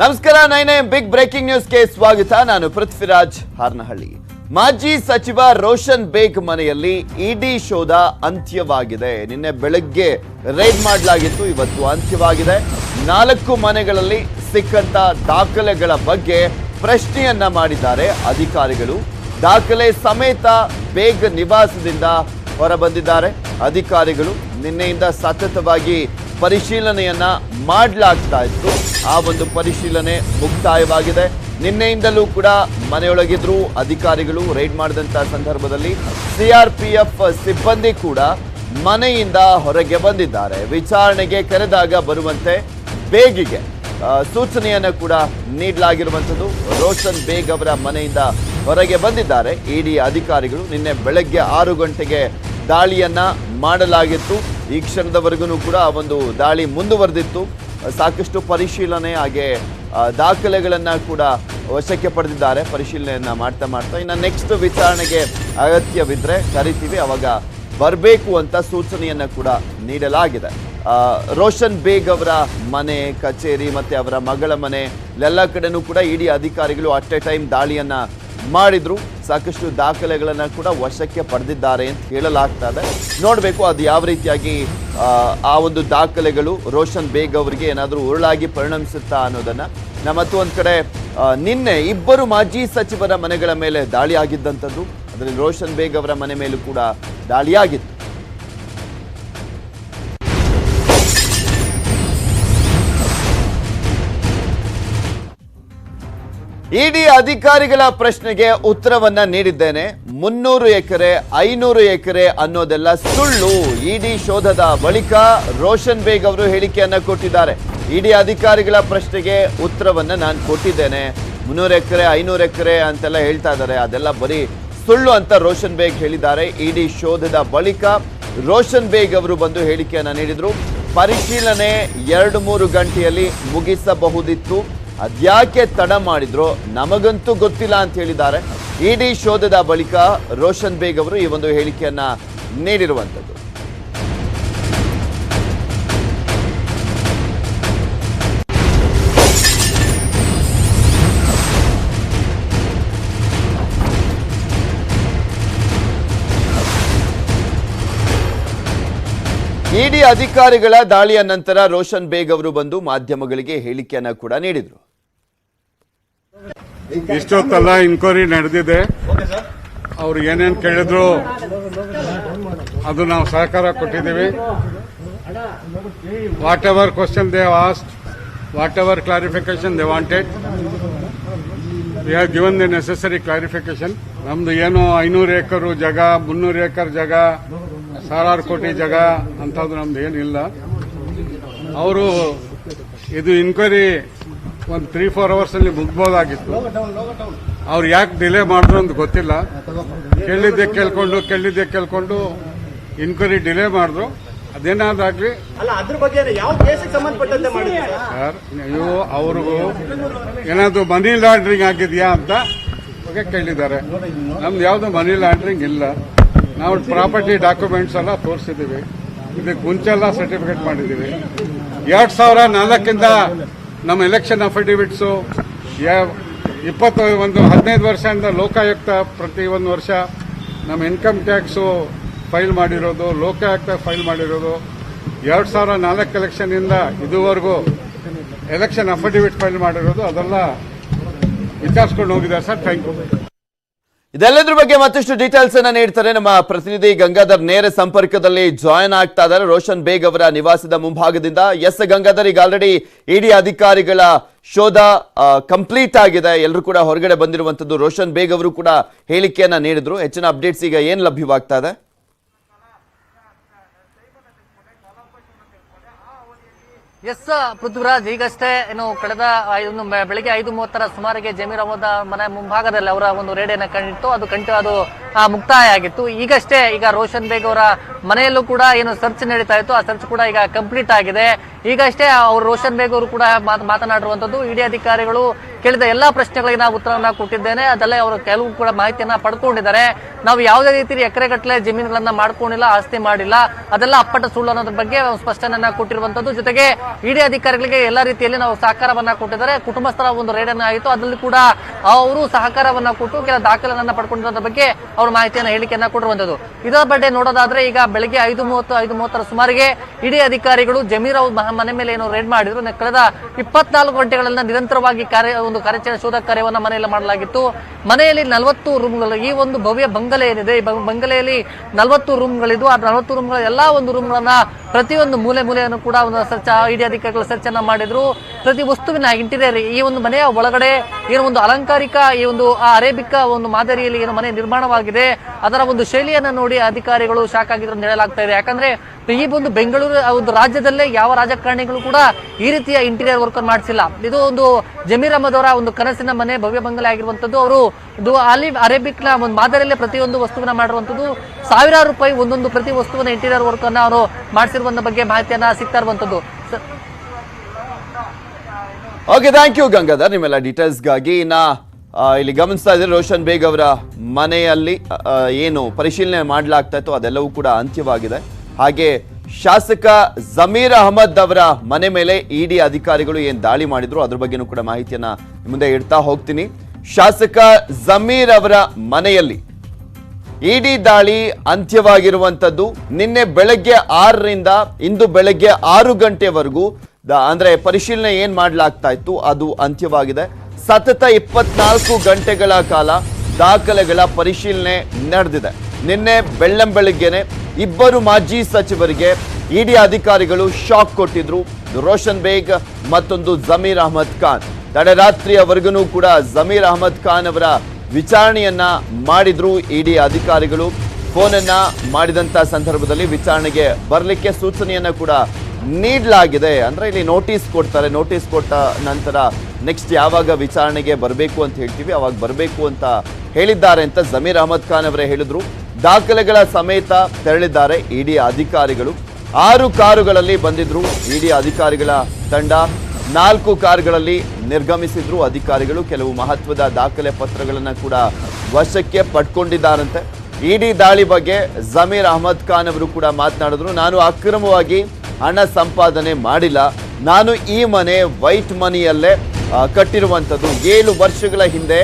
ನಮಸ್ಕಾರ, nine big breaking ನ್ಯೂಸ್ಗೆ ಸ್ವಾಗತ. ನಾನು ಪೃಥ್ವಿರಾಜ್ ಹಾರ್ನಹಳ್ಳಿ. ಮಾಜಿ ಸಚಿವ ರೋಷನ್ ಬೇಗ್ ಮನೆಯಲ್ಲಿ ಇಡಿ ಶೋಧ ಅಂತ್ಯವಾಗಿದೆ. ನಿನ್ನೆ ಬೆಳಗ್ಗೆ ರೈಡ್ ಮಾಡಲಾಗಿತ್ತು, ಇವತ್ತು ಅಂತ್ಯವಾಗಿದೆ. ನಾಲ್ಕು ಮನೆಗಳಲ್ಲಿ ಸಿಕ್ಕಂತ ದಾಖಲೆಗಳ ಬಗ್ಗೆ ಪ್ರಶ್ನೆಯನ್ನ ಮಾಡಿದ್ದಾರೆ ಅಧಿಕಾರಿಗಳು. ದಾಖಲೆ ಸಮೇತ ಬೇಗ್ ನಿವಾಸದಿಂದ ಹೊರಬಂದಿದ್ದಾರೆ ಅಧಿಕಾರಿಗಳು. ನಿನ್ನೆಯಿಂದ ಸತತವಾಗಿ ಪರಿಶೀಲನೆಯನ್ನ ಮಾಡಲಾಗ್ತಾ ಇತ್ತು. ಆ ಒಂದು ಪರಿಶೀಲನೆ ಮುಕ್ತಾಯವಾಗಿದೆ. ನಿನ್ನೆಯಿಂದಲೂ ಕೂಡ ಮನೆಯೊಳಗಿದ್ರು ಅಧಿಕಾರಿಗಳು ರೈಡ್ ಮಾಡಿದಂತ ಸಂದರ್ಭದಲ್ಲಿ ಸಿಆರ್ಪಿಎಫ್ ಸಿಬ್ಬಂದಿ ಕೂಡ ಮನೆಯಿಂದ ಹೊರಗೆ ಬಂದಿದ್ದಾರೆ. ವಿಚಾರಣೆಗೆ ಕರೆದಾಗ ಬರುವಂತೆ ಬೇಗಿಗೆ ಸೂಚನೆಯನ್ನ ಕೂಡ ನೀಡಲಾಗಿರುವಂಥದ್ದು. ರೋಷನ್ ಬೇಗ್ ಅವರ ಮನೆಯಿಂದ ಹೊರಗೆ ಬಂದಿದ್ದಾರೆ. ಇಡಿ ಅಧಿಕಾರಿಗಳು ನಿನ್ನೆ ಬೆಳಗ್ಗೆ ಆರು ಗಂಟೆಗೆ ದಾಳಿಯನ್ನ ಮಾಡಲಾಗಿತ್ತು. ಈ ಕ್ಷಣದವರೆಗೂ ಕೂಡ ಆ ಒಂದು ದಾಳಿ ಮುಂದುವರೆದಿತ್ತು. ಸಾಕಷ್ಟು ಪರಿಶೀಲನೆ ಹಾಗೆ ದಾಖಲೆಗಳನ್ನು ಕೂಡ ವಶಕ್ಕೆ ಪಡೆದಿದ್ದಾರೆ. ಪರಿಶೀಲನೆಯನ್ನು ಮಾಡ್ತಾ ಮಾಡ್ತಾ ಇನ್ನು ನೆಕ್ಸ್ಟ್ ವಿಚಾರಣೆಗೆ ಅಗತ್ಯವಿದ್ದರೆ ಕರಿತೀವಿ. ಅವಾಗ ಬರಬೇಕು ಅಂತ ಸೂಚನೆಯನ್ನು ಕೂಡ ನೀಡಲಾಗಿದೆ. ರೋಷನ್ ಬೇಗ್ ಅವರ ಮನೆ, ಕಚೇರಿ ಮತ್ತು ಅವರ ಮಗಳ ಮನೆ ಎಲ್ಲ ಕಡೆನೂ ಕೂಡ ಇಡೀ ಅಧಿಕಾರಿಗಳು ಅಟ್ ಎ ಟೈಮ್ ದಾಳಿಯನ್ನ ಮಾಡಿದ್ರು. ಸಾಕಷ್ಟು ದಾಖಲೆಗಳನ್ನು ಕೂಡ ವಶಕ್ಕೆ ಪಡೆದಿದ್ದಾರೆ ಅಂತ ಹೇಳಲಾಗ್ತಾ ಇದೆ. ನೋಡಬೇಕು ಅದು ಯಾವ ರೀತಿಯಾಗಿ ಆ, ಒಂದು ದಾಖಲೆಗಳು ರೋಷನ್ ಬೇಗ್ ಅವರಿಗೆ ಏನಾದರೂ ಉರುಳಾಗಿ ಪರಿಣಮಿಸುತ್ತಾ ಅನ್ನೋದನ್ನ. ನಮ್ಮ ಒಂದ್ ಕಡೆ ನಿನ್ನೆ ಇಬ್ಬರು ಮಾಜಿ ಸಚಿವರ ಮನೆಗಳ ಮೇಲೆ ದಾಳಿ ಆಗಿದ್ದಂಥದ್ದು. ಅದರಲ್ಲಿ ರೋಷನ್ ಬೇಗ್ ಅವರ ಮನೆ ಮೇಲೂ ಕೂಡ ದಾಳಿಯಾಗಿತ್ತು. ಇಡಿ ಅಧಿಕಾರಿಗಳ ಪ್ರಶ್ನೆಗೆ ಉತ್ತರವನ್ನ ನೀಡಿದ್ದೇನೆ. ಮುನ್ನೂರು ಎಕರೆ, ಐನೂರು ಎಕರೆ ಅನ್ನೋದೆಲ್ಲ ಸುಳ್ಳು. ಇಡಿ ಶೋಧದ ಬಳಿಕ ರೋಷನ್ ಬೇಗ್ ಅವರು ಹೇಳಿಕೆಯನ್ನ ಕೊಟ್ಟಿದ್ದಾರೆ. ಇಡಿ ಅಧಿಕಾರಿಗಳ ಪ್ರಶ್ನೆಗೆ ಉತ್ತರವನ್ನ ನಾನು ಕೊಟ್ಟಿದ್ದೇನೆ. ಮುನ್ನೂರು ಎಕರೆ, ಐನೂರು ಎಕರೆ ಅಂತೆಲ್ಲ ಹೇಳ್ತಾ ಇದ್ದಾರೆ. ಅದೆಲ್ಲ ಬರೀ ಸುಳ್ಳು ಅಂತ ರೋಷನ್ ಬೇಗ್ ಹೇಳಿದ್ದಾರೆ. ಇಡಿ ಶೋಧದ ಬಳಿಕ ರೋಷನ್ ಬೇಗ್ ಅವರು ಬಂದು ಹೇಳಿಕೆಯನ್ನ ನೀಡಿದ್ರು. ಪರಿಶೀಲನೆ ಎರಡು ಮೂರು ಗಂಟೆಯಲ್ಲಿ ಮುಗಿಸಬಹುದಿತ್ತು. ಅದ್ಯಾಕೆ ತಡ ಮಾಡಿದ್ರು ನಮಗಂತೂ ಗೊತ್ತಿಲ್ಲ ಅಂತ ಹೇಳಿದ್ದಾರೆ. ಇಡಿ ಶೋಧದ ಬಳಿಕ ರೋಷನ್ ಬೇಗ್ ಅವರು ಈ ಒಂದು ಹೇಳಿಕೆಯನ್ನ ನೀಡಿರುವಂಥದ್ದು ಇಡಿ ಅಧಿಕಾರಿಗಳ ದಾಳಿಯ ನಂತರ ರೋಷನ್ ಬೇಗ್ ಅವರು ಬಂದು ಮಾಧ್ಯಮಗಳಿಗೆ ಹೇಳಿಕೆಯನ್ನ ಕೂಡ ನೀಡಿದ್ರು. ಇಷ್ಟೊತ್ತಲ್ಲ ಇನ್ಕ್ವೈರಿ ನಡೆದಿದೆ. ಅವ್ರು ಏನೇನು ಕೇಳಿದ್ರು ಅದು ನಾವು ಸಹಕಾರ ಕೊಟ್ಟಿದ್ದೀವಿ. Whatever question they asked whatever clarification they wanted we have given the necessary clarification ನಮ್ದು ಏನು ಐನೂರು ಏಕರು ಜಾಗ, ಮುನ್ನೂರು ಏಕರ್ ಜಾಗ ಸಾವಿರಾರು ಕೋಟಿ ಜಾಗ ಅಂತದ್ದು ನಮ್ದು ಏನಿಲ್ಲ. ಅವರು ಇದು ಇನ್ಕ್ವೈರಿ ಒಂದು ತ್ರೀ ಫೋರ್ ಅವರ್ಸ್ ಅಲ್ಲಿ ಮುಗ್ಬೋದಾಗಿತ್ತು. ಅವ್ರು ಯಾಕೆ ಡಿಲೇ ಮಾಡಿದ್ರು ಅಂತ ಗೊತ್ತಿಲ್ಲ. ಕೇಳಿದ್ದೆ ಕೇಳ್ಕೊಂಡು ಕೇಳಿದ್ದೆ ಕೇಳ್ಕೊಂಡು ಇನ್ಕ್ವೈರಿ ಡಿಲೇ ಮಾಡಿದ್ರು. ಅದೇನಾದಾಗ್ಲಿ ಅಲ್ಲ ಅದ್ರ ಬಗ್ಗೆ ಯಾವ ಕೇಸಿಗೆ ಸಂಬಂಧಪಟ್ಟಂತೆ ಮಾಡಿದ್ರು ಸರ್? ನೀವು ಅವ್ರಿಗೂ ಏನಾದ್ರು ಮನಿ ಲಾಂಡ್ರಿಂಗ್ ಆಗಿದೆಯಾ ಅಂತ ಕೇಳಿದ್ದಾರೆ. ನಮ್ದು ಯಾವ್ದು ಮನಿ ಲಾಂಡ್ರಿಂಗ್ ಇಲ್ಲ. ನಾವು ಪ್ರಾಪರ್ಟಿ ಡಾಕ್ಯುಮೆಂಟ್ಸ್ ಎಲ್ಲ ತೋರಿಸಿದ್ದೀವಿ. ಇದಕ್ಕೆ ಮುಂಚೆಲ್ಲ ಸರ್ಟಿಫಿಕೇಟ್ ಮಾಡಿದ್ದೀವಿ. ಎರಡು ಸಾವಿರ ನಾಲ್ಕಿಂದ ನಮ್ಮ ಎಲೆಕ್ಷನ್ ಅಫಿಡವಿಟ್ಸು ಇಪ್ಪತ್ತು, ಒಂದು ಹದಿನೈದು ವರ್ಷದಿಂದ ಲೋಕಾಯುಕ್ತ ಪ್ರತಿ ಒಂದು ವರ್ಷ ನಮ್ಮ ಇನ್ಕಮ್ ಟ್ಯಾಕ್ಸು ಫೈಲ್ ಮಾಡಿರೋದು, ಲೋಕಾಯುಕ್ತ ಫೈಲ್ ಮಾಡಿರೋದು. ಎರಡು ಸಾವಿರ ನಾಲ್ಕು ಎಲೆಕ್ಷನ್ನಿಂದ ಇದುವರೆಗೂ ಎಲೆಕ್ಷನ್ ಅಫಿಡವಿಟ್ ಫೈಲ್ ಮಾಡಿರೋದು, ಅದೆಲ್ಲ ವಿಚಾರಿಸ್ಕೊಂಡು ಹೋಗಿದ್ದಾರೆ ಸರ್. ಥ್ಯಾಂಕ್ ಯು ಇದೆಲ್ಲದ್ರ ಬಗ್ಗೆ ಮತ್ತಷ್ಟು ಡೀಟೇಲ್ಸ್ ಅನ್ನ ನೀಡ್ತಾರೆ ನಮ್ಮ ಪ್ರತಿನಿಧಿ ಗಂಗಾಧರ್ ನೇರ ಸಂಪರ್ಕದಲ್ಲಿ ಜಾಯಿನ್ ಆಗ್ತಾ ಇದ್ದಾರೆ. ರೋಷನ್ ಬೇಗ್ ಅವರ ನಿವಾಸದ ಮುಂಭಾಗದಿಂದ. ಎಸ್ ಗಂಗಾಧರ್, ಈಗ ಆಲ್ರೆಡಿ ಇಡಿ ಅಧಿಕಾರಿಗಳ ಶೋಧ ಕಂಪ್ಲೀಟ್ ಆಗಿದೆ. ಎಲ್ಲರೂ ಕೂಡ ಹೊರಗಡೆ ಬಂದಿರುವಂತದ್ದು ರೋಷನ್ ಬೇಗ್ ಅವರು ಕೂಡ ಹೇಳಿಕೆಯನ್ನ ನೀಡಿದ್ರು. ಹೆಚ್ಚಿನ ಅಪ್ಡೇಟ್ಸ್ ಈಗ ಏನ್ ಲಭ್ಯವಾಗ್ತಾ ಇದೆ? ಎಸ್ ಪೃಥ್ವಿರಾಜ್ ಈಗಷ್ಟೇ ಏನು ಕಳೆದ ಒಂದು ಬೆಳಗ್ಗೆ ಐದು ಮೂವತ್ತರ ಸುಮಾರಿಗೆ ಜಮೀರ್ ಅಹಮದ್ ಮನೆ ಮುಂಭಾಗದಲ್ಲಿ ಅವರ ಒಂದು ರೇಡಿಯನ್ನು ಕಂಡಿತ್ತು. ಅದು ಕಂಟು ಅದು ಮುಕ್ತಾಯ ಆಗಿತ್ತು. ಈಗಷ್ಟೇ ಈಗ ರೋಷನ್ ಬೇಗ್ ಅವರ ಮನೆಯಲ್ಲೂ ಕೂಡ ಏನು ಸರ್ಚ್ ನಡೀತಾ ಇತ್ತು. ಆ ಸರ್ಚ್ ಕೂಡ ಈಗ ಕಂಪ್ಲೀಟ್ ಆಗಿದೆ. ಈಗಷ್ಟೇ ಅವರು ರೋಷನ್ ಬೇಗ್ ಅವರು ಕೂಡ ಮಾತ್- ಮಾತನಾಡಿರುವಂತದ್ದು ಇಡಿ ಅಧಿಕಾರಿಗಳು ಕೇಳಿದ ಎಲ್ಲಾ ಪ್ರಶ್ನೆಗಳಿಗೆ ನಾವು ಉತ್ತರವನ್ನ ಕೊಟ್ಟಿದ್ದೇನೆ. ಅದಲ್ಲೇ ಅವರು ಕೆಲವು ಕೂಡ ಮಾಹಿತಿಯನ್ನ ಪಡ್ಕೊಂಡಿದ್ದಾರೆ. ನಾವು ಯಾವುದೇ ರೀತಿ ಎಕರೆಗಟ್ಟಲೆ ಜಮೀನುಗಳನ್ನ ಮಾಡ್ಕೊಂಡಿಲ್ಲ, ಆಸ್ತಿ ಮಾಡಿಲ್ಲ. ಅದೆಲ್ಲ ಅಪ್ಪಟ ಸುಳ್ಳು ಅನ್ನೋದ್ರ ಬಗ್ಗೆ ಸ್ಪಷ್ಟನೆಯನ್ನ ಕೊಟ್ಟಿರುವಂತದ್ದು. ಜೊತೆಗೆ ಇಡಿ ಅಧಿಕಾರಿಗಳಿಗೆ ಎಲ್ಲಾ ರೀತಿಯಲ್ಲಿ ನಾವು ಸಹಕಾರವನ್ನ ಕೊಟ್ಟಿದ್ದಾರೆ. ಕುಟುಂಬಸ್ಥರ ಒಂದು ರೇಡ್ ಅನ್ನ ಆಯಿತು. ಅದರಲ್ಲಿ ಕೂಡ ಅವರು ಸಹಕಾರವನ್ನ ಕೊಟ್ಟು ಕೆಲ ದಾಖಲೆಗಳನ್ನ ಪಡ್ಕೊಂಡಿರೋದ್ರ ಬಗ್ಗೆ ಅವರು ಮಾಹಿತಿಯನ್ನು ಹೇಳಿಕೆಯನ್ನ ಕೊಟ್ಟಿರುವಂತದ್ದು ಇದರ ಬಗ್ಗೆ ನೋಡೋದಾದ್ರೆ ಈಗ ಬೆಳಗ್ಗೆ ಐದು ಮೂವತ್ತು, ಐದು ಮೂವತ್ತರ ಸುಮಾರಿಗೆ ಇಡಿ ಅಧಿಕಾರಿಗಳು ಜಮೀರ್ ಅವ್ರ ಮನೆ ಮೇಲೆ ಏನು ರೇಡ್ ಮಾಡಿದ್ರು. ಕಳೆದ ಇಪ್ಪತ್ನಾಲ್ಕು ಗಂಟೆಗಳನ್ನ ನಿರಂತರವಾಗಿ ಕಾರ್ಯ ಒಂದು ಕಾರ್ಯಾಚರಣೆ, ಶೋಧ ಕಾರ್ಯವನ್ನ ಮನೆಯಲ್ಲಿ ಮಾಡಲಾಗಿತ್ತು. ಮನೆಯಲ್ಲಿ ನಲವತ್ತು ರೂಮ್ಗಳು ಈ ಒಂದು ಭವ್ಯ ಬಂಗಲೆ ಏನಿದೆ, ಈ ಬಂಗಲೆಯಲ್ಲಿ ನಲವತ್ತು ರೂಮ್ಗಳಿದ್ದು ಆ ನಲವತ್ತು ರೂಮ್ಗಳ ಎಲ್ಲಾ ಒಂದು ರೂಮ್ಗಳನ್ನ ಪ್ರತಿಯೊಂದು ಮೂಲೆ ಮೂಲೆಯನ್ನು ಕೂಡ ಒಂದು ಸರ್ಚ್ ಐಡಿಯಾ ಅಧಿಕಾರಿಗಳು ಸರ್ಚ್ ಅನ್ನ ಮಾಡಿದ್ರು. ಪ್ರತಿ ವಸ್ತುವಿನ ಇಂಟೀರಿಯರ್ ಈ ಒಂದು ಮನೆಯ ಒಳಗಡೆ ಏನು ಒಂದು ಅಲಂಕಾರಿಕ, ಈ ಒಂದು, ಆ ಅರೇಬಿಕ ಒಂದು ಮಾದರಿಯಲ್ಲಿ ಏನು ಮನೆ ನಿರ್ಮಾಣವಾಗಿದೆ. ಅದರ ಒಂದು ಶೈಲಿಯನ್ನು ನೋಡಿ ಅಧಿಕಾರಿಗಳು ಶಾಕ್ ಆಗಿದ್ರು ಅಂತ ಹೇಳಲಾಗ್ತಾ ಇದೆ. ಯಾಕಂದ್ರೆ ಈ ಒಂದು ಬೆಂಗಳೂರು ಒಂದು ರಾಜ್ಯದಲ್ಲೇ ಯಾವ ರಾಜಕಾರಣಿಗಳು ಕೂಡ ಈ ರೀತಿಯ ಇಂಟೀರಿಯರ್ ವರ್ಕ್ ಮಾಡಿಸಿಲ್ಲ. ಇದು ಒಂದು ಜಮೀರ್ ಅಹಮದ್ ಅವರ ಒಂದು ಕನಸಿನ ಮನೆ, ಭವ್ಯ ಬಂಗಲೆ ಆಗಿರುವಂತದ್ದು. ಅವರು ಇದು ಅರೇಬಿಕ್ನ ಒಂದು ಮಾದರಿಯಲ್ಲೇ ಪ್ರತಿಯೊಂದು ವಸ್ತುವನ್ನ ಮಾಡಿರುವಂತದ್ದು. ಸಾವಿರಾರು ರೂಪಾಯಿ ಒಂದೊಂದು ಪ್ರತಿ ವಸ್ತುವಿನ ಇಂಟೀರಿಯರ್ ವರ್ಕ್ ಅನ್ನ ಅವರು ಮಾಡಿಸಿರುವಂತ ಬಗ್ಗೆ ಮಾಹಿತಿಯನ್ನ ಸಿಗ್ತಾ ಇರುವಂತದ್ದು. ಓಕೆ ಥ್ಯಾಂಕ್ ಯು ಗಂಗಾಧರ್ ನಿಮ್ಮೆಲ್ಲ ಡೀಟೇಲ್ಸ್ಗಾಗಿ ಇನ್ನ ಇಲ್ಲಿ ಗಮನಿಸ್ತಾ ಇದ್ರೆ ರೋಷನ್ ಬೇಗ್ ಅವರ ಮನೆಯಲ್ಲಿ ಏನು ಪರಿಶೀಲನೆ ಮಾಡಲಾಗ್ತಾ ಇತ್ತು. ಅದೆಲ್ಲವೂ ಕೂಡ ಅಂತ್ಯವಾಗಿದೆ. ಹಾಗೆ ಶಾಸಕ ಜಮೀರ್ ಅಹಮದ್ ಅವರ ಮನೆ ಮೇಲೆ ಇಡಿ ಅಧಿಕಾರಿಗಳು ಏನ್ ದಾಳಿ ಮಾಡಿದ್ರು, ಅದ್ರ ಬಗ್ಗೆನೂ ಕೂಡ ಮಾಹಿತಿಯನ್ನ ಮುಂದೆ ಇಡ್ತಾ ಹೋಗ್ತೀನಿ. ಶಾಸಕ ಜಮೀರ್ ಅವರ ಮನೆಯಲ್ಲಿ ಇಡಿ ದಾಳಿ ಅಂತ್ಯವಾಗಿರುವಂತದ್ದು. ನಿನ್ನೆ ಬೆಳಗ್ಗೆ ಆರರಿಂದ ಇಂದು ಬೆಳಗ್ಗೆ ಆರು ಗಂಟೆವರೆಗೂ ಅಂದ್ರೆ ಪರಿಶೀಲನೆ ಏನ್ ಮಾಡ್ಲಾಗ್ತಾ ಇತ್ತು, ಅದು ಅಂತ್ಯವಾಗಿದೆ. ಸತತ ಇಪ್ಪತ್ನಾಲ್ಕು ಗಂಟೆಗಳ ಕಾಲ ದಾಖಲೆಗಳ ಪರಿಶೀಲನೆ ನಡೆದಿದೆ. ನಿನ್ನೆ ಬೆಳ್ಳಂ ಬೆಳಗ್ಗೆನೆ ಇಬ್ಬರು ಮಾಜಿ ಸಚಿವರಿಗೆ ಇಡಿ ಅಧಿಕಾರಿಗಳು ಶಾಕ್ ಕೊಟ್ಟಿದ್ರು. ರೋಷನ್ ಬೇಗ್ ಮತ್ತೊಂದು ಜಮೀರ್ ಅಹಮದ್ ಖಾನ್. ತಡರಾತ್ರಿಯವರೆಗೂ ಕೂಡ ಜಮೀರ್ ಅಹಮದ್ ಖಾನ್ ಅವರ ವಿಚಾರಣೆಯನ್ನ ಮಾಡಿದ್ರು ಇಡಿ ಅಧಿಕಾರಿಗಳು. ಫೋನನ್ನ ಮಾಡಿದಂತ ಸಂದರ್ಭದಲ್ಲಿ ವಿಚಾರಣೆಗೆ ಬರಲಿಕ್ಕೆ ಸೂಚನೆಯನ್ನ ಕೂಡ ನೀಡಲಾಗಿದೆ. ಅಂದ್ರೆ ಇಲ್ಲಿ ನೋಟಿಸ್ ಕೊಡ್ತಾರೆ. ನೋಟಿಸ್ ಕೊಟ್ಟ ನಂತರ ನೆಕ್ಸ್ಟ್ ಯಾವಾಗ ವಿಚಾರಣೆಗೆ ಬರಬೇಕು ಅಂತ ಹೇಳ್ತೀವಿ. ಅವಾಗ ಬರಬೇಕು ಅಂತ ಹೇಳಿದ್ದಾರೆ ಅಂತ ಜಮೀರ್ ಅಹಮದ್ ಖಾನ್ ಅವರೇ ಹೇಳಿದ್ರು. ದಾಖಲೆಗಳ ಸಮೇತ ತೆರಳಿದ್ದಾರೆ ಇಡಿ ಅಧಿಕಾರಿಗಳು. ಆರು ಕಾರುಗಳಲ್ಲಿ ಬಂದಿದ್ರು ಇಡಿ ಅಧಿಕಾರಿಗಳ ತಂಡ. ನಾಲ್ಕು ಕಾರುಗಳಲ್ಲಿ ನಿರ್ಗಮಿಸಿದ್ರು ಅಧಿಕಾರಿಗಳು. ಕೆಲವು ಮಹತ್ವದ ದಾಖಲೆ ಪತ್ರಗಳನ್ನು ಕೂಡ ವಶಕ್ಕೆ ಪಡ್ಕೊಂಡಿದ್ದಾರಂತೆ. ಇಡಿ ದಾಳಿ ಬಗ್ಗೆ ಜಮೀರ್ ಅಹಮದ್ ಖಾನ್ ಅವರು ಕೂಡ ಮಾತನಾಡಿದ್ರು. ನಾನು ಅಕ್ರಮವಾಗಿ ಹಣ ಸಂಪಾದನೆ ಮಾಡಿಲ್ಲ. ನಾನು ಈ ಮನೆ ವೈಟ್ ಮನಿಯಲ್ಲೇ ಕಟ್ಟಿರುವಂಥದ್ದು ಏಳು ವರ್ಷಗಳ ಹಿಂದೆ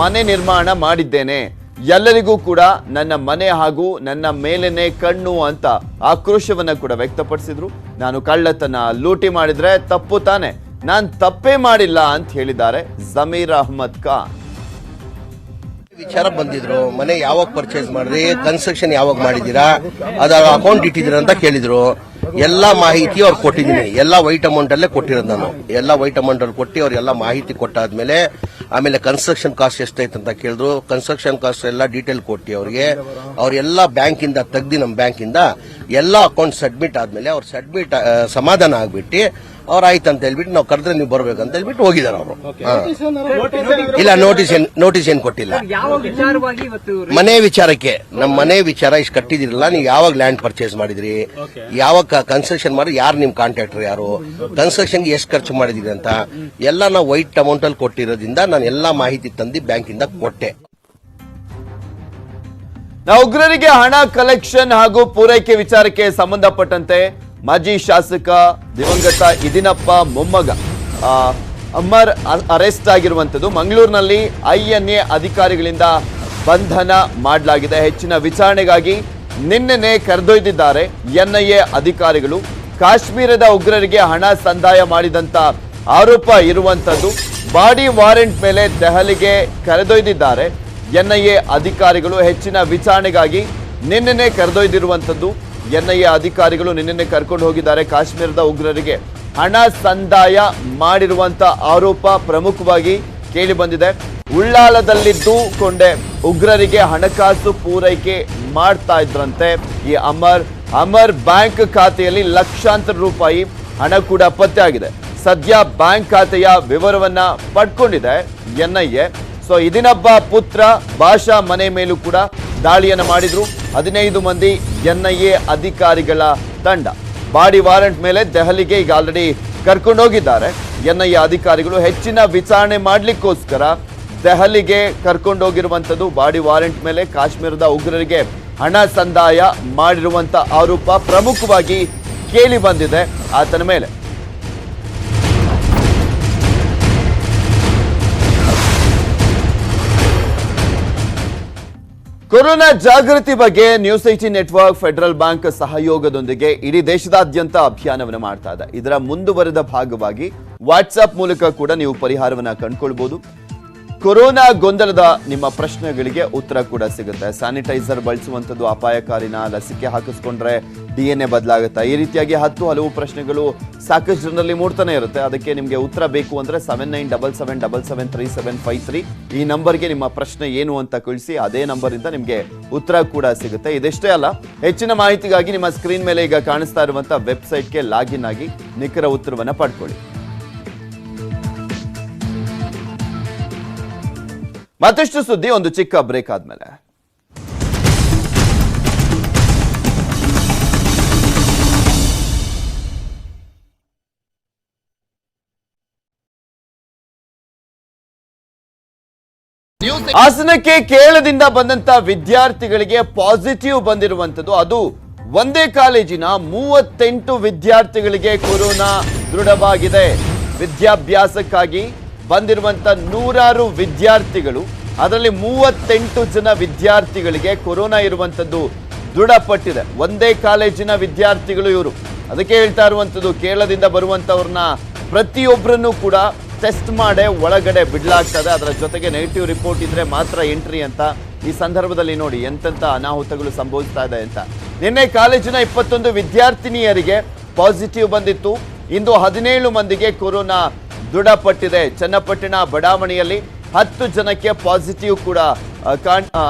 ಮನೆ ನಿರ್ಮಾಣ ಮಾಡಿದ್ದೇನೆ. ಎಲ್ಲರಿಗೂ ಕೂಡ ನನ್ನ ಮನೆ ಹಾಗೂ ನನ್ನ ಮೇಲೇನೆ ಕಣ್ಣು ಅಂತ ಆಕ್ರೋಶವನ್ನ ಕೂಡ ವ್ಯಕ್ತಪಡಿಸಿದ್ರು. ನಾನು ಕಳ್ಳತನ ಲೂಟಿ ಮಾಡಿದ್ರೆ ತಪ್ಪು ತಾನೆ. ನಾನು ತಪ್ಪೇ ಮಾಡಿಲ್ಲ ಅಂತ ಹೇಳಿದ್ದಾರೆ ಜಮೀರ್ ಅಹಮದ್ ಖಾನ್. ವಿಚಾರ ಬಂದಿದ್ರು, ಮನೆ ಯಾವಾಗ ಪರ್ಚೇಸ್ ಮಾಡಿದ್ರಿ ಕನ್ಸ್ಟ್ರಕ್ಷನ್ ಯಾವಾಗ ಮಾಡಿದೀರಾ ಅದರ ಅಕೌಂಟ್ ಇಟ್ಟಿದ್ದೀರಾ ಅಂತ ಕೇಳಿದ್ರು. ಎಲ್ಲಾ ಮಾಹಿತಿ ಅವ್ರು ಕೊಟ್ಟಿದ್ದೀನಿ. ಎಲ್ಲ ವೈಟ್ ಅಮೌಂಟ್ ಅಲ್ಲೇ ಕೊಟ್ಟಿರೋದು ನಾನು. ಎಲ್ಲ ವೈಟ್ ಅಮೌಂಟ್ ಅಲ್ಲಿ ಕೊಟ್ಟು ಎಲ್ಲ ಮಾಹಿತಿ ಕೊಟ್ಟಾದ್ಮೇಲೆ ಆಮೇಲೆ ಕನ್ಸ್ಟ್ರಕ್ಷನ್ ಕಾಸ್ಟ್ ಎಷ್ಟೈತೆ ಅಂತ ಕೇಳಿದ್ರು. ಕನ್ಸ್ಟ್ರಕ್ಷನ್ ಕಾಸ್ಟ್ ಎಲ್ಲ ಡೀಟೇಲ್ ಕೊಟ್ಟು ಅವ್ರಿಗೆ. ಅವರೆಲ್ಲ ಬ್ಯಾಂಕ್ ಇಂದ ತೆಗ್ದಿ ನಮ್ಮ ಬ್ಯಾಂಕ್ ಇಂದ ಎಲ್ಲ ಅಕೌಂಟ್ ಸಬ್ಮಿಟ್ ಆದ್ಮೇಲೆ ಅವ್ರು ಸಬ್ಮಿಟ್ ಸಮಾಧಾನ ಆಗ್ಬಿಟ್ಟು ಅವ್ರು ಆಯ್ತು ಅಂತ ಹೇಳ್ಬಿಟ್ಟು ನಾವು ಕರೆದ್ರೆ ನೀವು ಬರ್ಬೇಕು ಅಂತ ಹೇಳ್ಬಿಟ್ಟು ಹೋಗಿದ್ದಾರೆ ಅವರು. ಇಲ್ಲ ನೋಟಿಸ್ ಏನ್ ನೋಟಿಸ್ ಏನ್ ಕೊಟ್ಟಿಲ್ಲ. ಯಾವ ವಿಚಾರವಾಗಿ ಇವತ್ತು ಮನೆ ವಿಚಾರಕ್ಕೆ ನಮ್ಮ ಮನೆ ವಿಚಾರ ಇಷ್ಟು ಕಟ್ಟಿದಿರಲ್ಲ ನೀವು ಯಾವಾಗ ಲ್ಯಾಂಡ್ ಪರ್ಚೇಸ್ ಮಾಡಿದ್ರಿ? ಯಾವಾಗ ಕನ್ಸ್ಟ್ರಕ್ಷನ್ ಮಾಡಿ ಯಾರು ನಿಮ್ ಕಾಂಟ್ರಾಕ್ಟರ್ ಯಾರು? ಕನ್ಸ್ಟ್ರಕ್ಷನ್ ಎಷ್ಟು ಖರ್ಚು ಮಾಡಿದಿರಿ ಅಂತ? ಎಲ್ಲ ನಾವು ವೈಟ್ ಅಮೌಂಟ್ ಅಲ್ಲಿ ಕೊಟ್ಟಿರೋದ್ರಿಂದ ನಾನು ಎಲ್ಲಾ ಮಾಹಿತಿ ತಂದು ಬ್ಯಾಂಕಿಂದ ಕೊಟ್ಟೆ. ನಾವು ಉಗ್ರರಿಗೆ ಹಣ ಕಲೆಕ್ಷನ್ ಹಾಗೂ ಪೂರೈಕೆ ವಿಚಾರಕ್ಕೆ ಸಂಬಂಧಪಟ್ಟಂತೆ ಮಾಜಿ ಶಾಸಕ ದಿವಂಗತ ಇದಿನಪ್ಪ ಮೊಮ್ಮಗ. ಅಮ್ಮರ್ ಅರೆಸ್ಟ್ ಆಗಿರುವಂತದ್ದು ಮಂಗಳೂರಿನಲ್ಲಿ ಎ ಅಧಿಕಾರಿಗಳಿಂದ ಬಂಧನ ಮಾಡಲಾಗಿದೆ. ಹೆಚ್ಚಿನ ವಿಚಾರಣೆಗಾಗಿ ನಿನ್ನೆನೆ ಕರೆದೊಯ್ದಿದ್ದಾರೆ ಎನ್ ಐ ಎ ಅಧಿಕಾರಿಗಳು. ಕಾಶ್ಮೀರದ ಉಗ್ರರಿಗೆ ಹಣ ಸಂದಾಯ ಮಾಡಿದಂತ ಆರೋಪ ಇರುವಂಥದ್ದು ಬಾಡಿ ವಾರೆಂಟ್ ಮೇಲೆ ದೆಹಲಿಗೆ ಕರೆದೊಯ್ದಿದ್ದಾರೆ ಎನ್ ಐ ಎ ಅಧಿಕಾರಿಗಳು. ಹೆಚ್ಚಿನ ವಿಚಾರಣೆಗಾಗಿ ನಿನ್ನೆನೆ ಕರೆದೊಯ್ದಿರುವಂತದ್ದು ಎನ್ಐಎ ಅಧಿಕಾರಿಗಳು ನಿನ್ನೆ ಕರ್ಕೊಂಡು ಹೋಗಿದ್ದಾರೆ ಕಾಶ್ಮೀರದ ಉಗ್ರರಿಗೆ. ಹಣ ಸಂದಾಯ ಮಾಡಿರುವಂತ ಆರೋಪ ಪ್ರಮುಖವಾಗಿ ಕೇಳಿ ಬಂದಿದೆ. ಉಳ್ಳಾಲದಲ್ಲಿದ್ದು ಕೊಂಡೆ ಉಗ್ರರಿಗೆ ಹಣಕಾಸು ಪೂರೈಕೆ ಮಾಡ್ತಾ ಇದ್ರಂತೆ ಈ ಅಮರ್. ಅಮರ್ ಬ್ಯಾಂಕ್ ಖಾತೆಯಲ್ಲಿ ಲಕ್ಷಾಂತರ ರೂಪಾಯಿ ಹಣ ಕೂಡ ಪತ್ತೆ ಆಗಿದೆ. ಸದ್ಯ ಬ್ಯಾಂಕ್ ಖಾತೆಯ ವಿವರವನ್ನ ಪಡ್ಕೊಂಡಿದೆ ಎನ್ಐಎ. ಸೊ ಇದಿನೊಬ್ಬ ಪುತ್ರ ಭಾಷಾ ಮನೆ ಮೇಲೂ ಕೂಡ ದಾಳಿಯನ್ನು ಮಾಡಿದ್ರು. ಹದಿನೈದು ಮಂದಿ ಎನ್ಐಎ ಅಧಿಕಾರಿಗಳ ತಂಡ. ಬಾಡಿ ವಾರೆಂಟ್ ಮೇಲೆ ದೆಹಲಿಗೆ ಈಗ ಆಲ್ರೆಡಿ ಕರ್ಕೊಂಡೋಗಿದ್ದಾರೆ ಎನ್ಐಎ ಅಧಿಕಾರಿಗಳು ಹೆಚ್ಚಿನ ವಿಚಾರಣೆ ಮಾಡಲಿಕ್ಕೋಸ್ಕರ ದೆಹಲಿಗೆ ಕರ್ಕೊಂಡೋಗಿರುವಂಥದ್ದು ಬಾಡಿ ವಾರೆಂಟ್ ಮೇಲೆ ಕಾಶ್ಮೀರದ ಉಗ್ರರಿಗೆ ಹಣ ಸಂದಾಯ ಮಾಡಿರುವಂಥ ಆರೋಪ ಪ್ರಮುಖವಾಗಿ ಕೇಳಿ ಬಂದಿದೆ. ಆತನ ಮೇಲೆ ಕೊರೋನಾ ಜಾಗೃತಿ ಬಗ್ಗೆ news eighteen network federal bank ಸಹಯೋಗದೊಂದಿಗೆ ಇಡೀ ದೇಶದಾದ್ಯಂತ ಅಭಿಯಾನವನ್ನು ಮಾಡ್ತಾ ಇದೆ. ಇದರ ಮುಂದುವರೆದ ಭಾಗವಾಗಿ ವಾಟ್ಸ್ಆಪ್ ಮೂಲಕ ಕೂಡ ನೀವು ಪರಿಹಾರವನ್ನ ಕಂಡುಕೊಳ್ಬಹುದು ಕೊರೋನಾ ಗೊಂದಲದ ನಿಮ್ಮ ಪ್ರಶ್ನೆಗಳಿಗೆ ಉತ್ತರ ಕೂಡ ಸಿಗುತ್ತೆ. ಸ್ಯಾನಿಟೈಸರ್ ಬಳಸುವಂಥದ್ದು ಅಪಾಯಕಾರಿನ ಲಸಿಕೆ ಹಾಕಿಸ್ಕೊಂಡ್ರೆ ಡಿ ಎನ್ ಎ ಬದಲಾಗುತ್ತೆ. ಈ ರೀತಿಯಾಗಿ ಹತ್ತು ಹಲವು ಪ್ರಶ್ನೆಗಳು ಸಾಕಷ್ಟು ಜನರಲ್ಲಿ ಮೂಡ್ತಾನೆ ಇರುತ್ತೆ. ಅದಕ್ಕೆ ನಿಮಗೆ ಉತ್ತರ ಬೇಕು ಅಂದರೆ seven nine double seven double seven three seven five three ಈ ನಂಬರ್ಗೆ ನಿಮ್ಮ ಪ್ರಶ್ನೆ ಏನು ಅಂತ ಕಳಿಸಿ ಅದೇ ನಂಬರಿಂದ ನಿಮಗೆ ಉತ್ತರ ಕೂಡ ಸಿಗುತ್ತೆ. ಇದೆಷ್ಟೇ ಅಲ್ಲ, ಹೆಚ್ಚಿನ ಮಾಹಿತಿಗಾಗಿ ನಿಮ್ಮ ಸ್ಕ್ರೀನ್ ಮೇಲೆ ಈಗ ಕಾಣಿಸ್ತಾ ಇರುವಂಥ ವೆಬ್ಸೈಟ್ಗೆ ಲಾಗಿನ್ ಆಗಿ ನಿಖರ ಉತ್ತರವನ್ನು ಪಡ್ಕೊಳ್ಳಿ. ಮತ್ತಷ್ಟು ಸುದ್ದಿ ಒಂದು ಚಿಕ್ಕ ಬ್ರೇಕ್ ಆದ್ಮೇಲೆ. ಹಾಸನಕ್ಕೆ ಕೇರಳದಿಂದ ಬಂದಂತ ವಿದ್ಯಾರ್ಥಿಗಳಿಗೆ ಪಾಸಿಟಿವ್ ಬಂದಿರುವಂತದ್ದು. ಅದು ಒಂದೇ ಕಾಲೇಜಿನ ಮೂವತ್ತೆಂಟು ವಿದ್ಯಾರ್ಥಿಗಳಿಗೆ ಕೊರೋನಾ ದೃಢವಾಗಿದೆ. ವಿದ್ಯಾಭ್ಯಾಸಕ್ಕಾಗಿ ಬಂದಿರುವಂತ ನೂರಾರು ವಿದ್ಯಾರ್ಥಿಗಳು, ಅದರಲ್ಲಿ ಮೂವತ್ತೆಂಟು ಜನ ವಿದ್ಯಾರ್ಥಿಗಳಿಗೆ ಕೊರೋನಾ ಇರುವಂಥದ್ದು ದೃಢಪಟ್ಟಿದೆ. ಒಂದೇ ಕಾಲೇಜಿನ ವಿದ್ಯಾರ್ಥಿಗಳು ಇವರು. ಅದಕ್ಕೆ ಹೇಳ್ತಾ ಇರುವಂಥದ್ದು ಕೇರಳದಿಂದ ಬರುವಂಥವ್ರನ್ನ ಪ್ರತಿಯೊಬ್ಬರನ್ನು ಕೂಡ ಟೆಸ್ಟ್ ಮಾಡೇ ಒಳಗಡೆ ಬಿಡಲಾಗ್ತದೆ. ಅದರ ಜೊತೆಗೆ ನೆಗೆಟಿವ್ ರಿಪೋರ್ಟ್ ಇದ್ರೆ ಮಾತ್ರ ಎಂಟ್ರಿ ಅಂತ ಈ ಸಂದರ್ಭದಲ್ಲಿ ನೋಡಿ ಎಂತೆಂಥ ಅನಾಹುತಗಳು ಸಂಭವಿಸ್ತಾ ಇದೆ ಅಂತ. ನಿನ್ನೆ ಕಾಲೇಜಿನ ಇಪ್ಪತ್ತೊಂದು ವಿದ್ಯಾರ್ಥಿನಿಯರಿಗೆ ಪಾಸಿಟಿವ್ ಬಂದಿತ್ತು. ಇಂದು ಹದಿನೇಳು ಮಂದಿಗೆ ಕೊರೋನಾ ದೃಢಪಟ್ಟಿದೆ. ಚನ್ನಪಟ್ಟಣ ಬಡಾವಣೆಯಲ್ಲಿ ಹತ್ತು ಜನಕ್ಕೆ ಪಾಸಿಟಿವ್ ಕೂಡ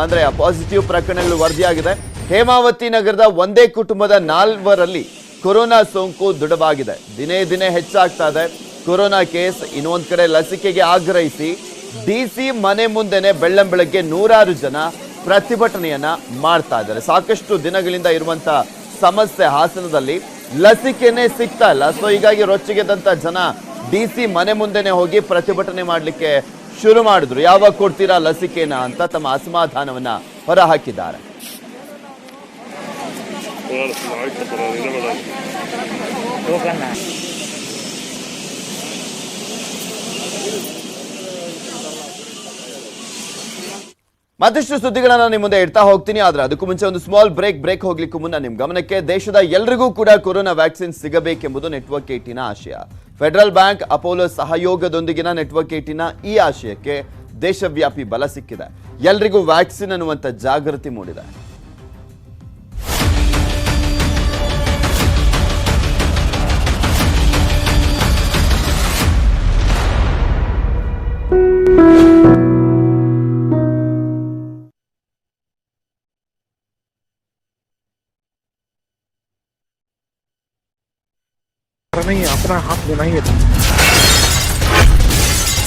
ಅಂದ್ರೆ ಪಾಸಿಟಿವ್ ಪ್ರಕರಣಗಳು ವರದಿಯಾಗಿದೆ. ಹೇಮಾವತಿ ನಗರದ ಒಂದೇ ಕುಟುಂಬದ ನಾಲ್ವರಲ್ಲಿ ಕೊರೋನಾ ಸೋಂಕು ದೃಢವಾಗಿದೆ. ದಿನೇ ದಿನೇ ಹೆಚ್ಚಾಗ್ತಾ ಇದೆ. ಕೊರೋನಾ ಕೇಸ್ ಇನ್ನೊಂದ್ ಕಡೆ ಲಸಿಕೆಗೆ ಆಗ್ರಹಿಸಿ ಡಿಸಿ ಮನೆ ಮುಂದೆನೆ ಬೆಳ್ಳಂ ಬೆಳಗ್ಗೆ ನೂರಾರು ಜನ ಪ್ರತಿಭಟನೆಯನ್ನ ಮಾಡ್ತಾ ಇದ್ದಾರೆ. ಸಾಕಷ್ಟು ದಿನಗಳಿಂದ ಇರುವಂತ ಸಮಸ್ಯೆ ಹಾಸನದಲ್ಲಿ. ಲಸಿಕೆನೆ ಸಿಗ್ತಾ ಇಲ್ಲ. ಸೊ ಹೀಗಾಗಿ ರೊಚ್ಚಿಗೆದಂತ ಜನ ಡಿಸಿ ಮನೆ ಮುಂದೆನೆ ಹೋಗಿ ಪ್ರತಿಭಟನೆ ಮಾಡಲಿಕ್ಕೆ ಶುರು ಮಾಡಿದ್ರು. ಯಾವಾಗ ಕೊಡ್ತೀರಾ ಲಸಿಕೆನ ಅಂತ ತಮ್ಮ ಅಸಮಾಧಾನವನ್ನ ಹೊರಹಾಕಿದ್ದಾರೆ. ಮತ್ತಷ್ಟು ಸುದ್ದಿಗಳನ್ನ ನಿಮ್ಮ ಮುಂದೆ ಇಡ್ತಾ ಹೋಗ್ತೀನಿ, ಆದ್ರೆ ಅದಕ್ಕೂ ಮುಂಚೆ ಒಂದು ಸ್ಮಾಲ್ ಬ್ರೇಕ್ ಬ್ರೇಕ್ ಹೋಗ್ಲಿಕ್ಕೂ ಮುನ್ನ ನಿಮ್ ಗಮನಕ್ಕೆ ದೇಶದ ಎಲ್ರಿಗೂ ಕೂಡ ಕೊರೋನಾ ವ್ಯಾಕ್ಸಿನ್ ಸಿಗಬೇಕೆಂಬುದು ನೆಟ್ವರ್ಕ್ ಏಟಿನ ಆಶಯ. ಫೆಡರಲ್ ಬ್ಯಾಂಕ್ ಅಪೋಲೋ ಸಹಯೋಗದೊಂದಿಗಿನ ನೆಟ್ವರ್ಕ್ ಏಟಿನ ಈ ಆಶಯಕ್ಕೆ ದೇಶವ್ಯಾಪಿ ಬಲ ಸಿಕ್ಕಿದೆ. ಎಲ್ರಿಗೂ ವ್ಯಾಕ್ಸಿನ್ ಅನ್ನುವಂಥ ಜಾಗೃತಿ ಮೂಡಿದೆ. ಚೆನ್ನಾಗಿ ಹಾಕ್ತೀವಿ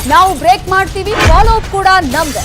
ನಾವು ಬ್ರೇಕ್ ಮಾಡ್ತೀವಿ ಫಾಲೋ ಅಪ್ ಕೂಡ ನಮ್ದೇ.